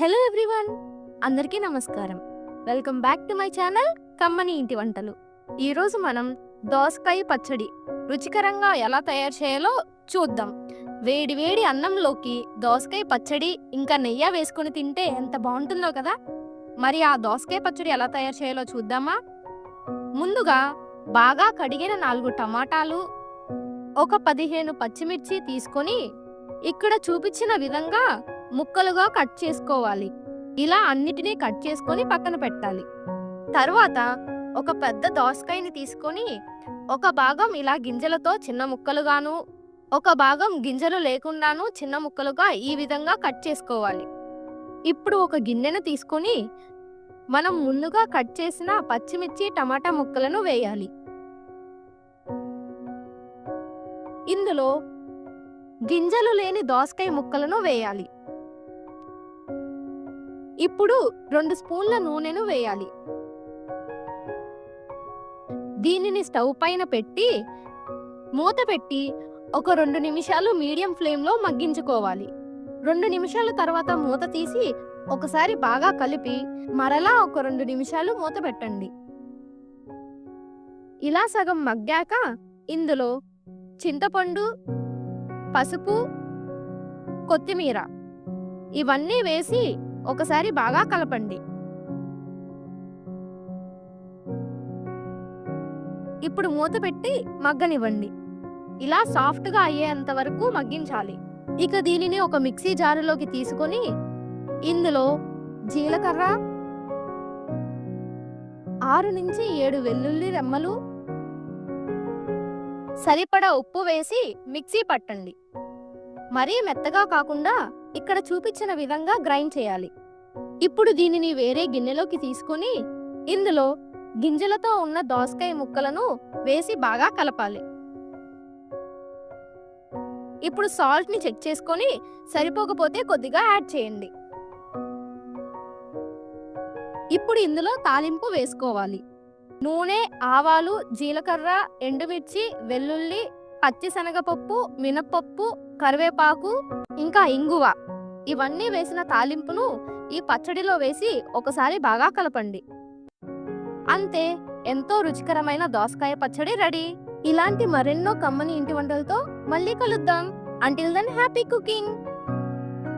Hello everyone అందరికీ నమస్కారం. Welcome back to my channel కమ్మని ఇంటి వంటలు. ఈరోజు మనం దోసకాయ పచ్చడి రుచికరంగా ఎలా తయారు చేయాలో చూద్దాం. వేడి వేడి అన్నంలోకి దోసకాయ పచ్చడి ఇంకా నెయ్యి వేసుకొని తింటే ఎంత బాగుంటుందో కదా? మరి ఆ దోసకాయ పచ్చడి ఎలా తయారు చేయాలో చూద్దామా? ముందుగా బాగా కడిగిన నాలుగు టమాటాలు ఒక పదిహేను పచ్చిమిర్చి తీసుకొని ఇక్కడ చూపించిన విధంగా ముక్కలుగా కట్ చేసుకోవాలి. ఇలా అన్నిటినీ కట్ చేసుకొని పక్కన పెట్టాలి. తర్వాత ఒక పెద్ద దోసకాయని తీసుకొని ఒక భాగం ఇలా గింజలతో చిన్న ముక్కలుగాను ఒక భాగం గింజలు లేకుండాను చిన్న ముక్కలుగా ఈ విధంగా కట్ చేసుకోవాలి. ఇప్పుడు ఒక గిన్నెను తీసుకొని మనం ముందుగా కట్ చేసిన పచ్చిమిర్చి టమాటా ముక్కలను వేయాలి. ఇందులో గింజలు లేని దోసకాయ ముక్కలను వేయాలి. ఇప్పుడు రెండు స్పూన్ల నూనెను వేయాలి. దీనిని స్టవ్ పైన పెట్టి మూత పెట్టి ఒక రెండు నిమిషాలు మీడియం ఫ్లేమ్లో మగ్గించుకోవాలి. రెండు నిమిషాల తర్వాత మూత తీసి ఒకసారి బాగా కలిపి మరలా ఒక రెండు నిమిషాలు మూత పెట్టండి. ఇలా సగం మగ్గాక ఇందులో చింతపండు పసుపు కొత్తిమీర ఇవన్నీ వేసి ఒకసారి బాగా కలపండి. ఇప్పుడు మూత పెట్టి మగ్గనివ్వండి. ఇలా సాఫ్ట్గా అయ్యేంత వరకు మగ్గించాలి. ఇక దీనిని ఒక మిక్సీ జారులోకి తీసుకొని ఇందులో జీలకర్ర ఆరు నుంచి ఏడు వెల్లుల్లి రెమ్మలు సరిపడా ఉప్పు వేసి మిక్సీ పట్టండి. మరీ మెత్తగా కాకుండా ఇక్కడ చూపించిన విధంగా గ్రైండ్ చేయాలి. ఇప్పుడు దీనిని వేరే గిన్నెలోకి తీసుకొని ఇందులో గింజలతో ఉన్న దోసకాయ ముక్కలను వేసి బాగా కలపాలి. ఇప్పుడు సాల్ట్ని చెక్ చేసుకొని సరిపోకపోతే కొద్దిగా యాడ్ చేయండి. ఇప్పుడు ఇందులో తాలింపు వేసుకోవాలి. నూనె ఆవాలు జీలకర్ర ఎండుమిర్చి వెల్లుల్లి పచ్చిశనగపప్పు మినప్పప్పు కరివేపాకు ఇంకా ఇంగువ. ఇవన్నీ వేసిన తాలింపును ఈ పచ్చడిలో వేసి ఒకసారి బాగా కలపండి. అంతే ఎంతో రుచికరమైన దోసకాయ పచ్చడి రెడీ. ఇలాంటి మరెన్నో కమ్మని ఇంటి వంటలతో మళ్ళీ కలుద్దాం. Until then happy cooking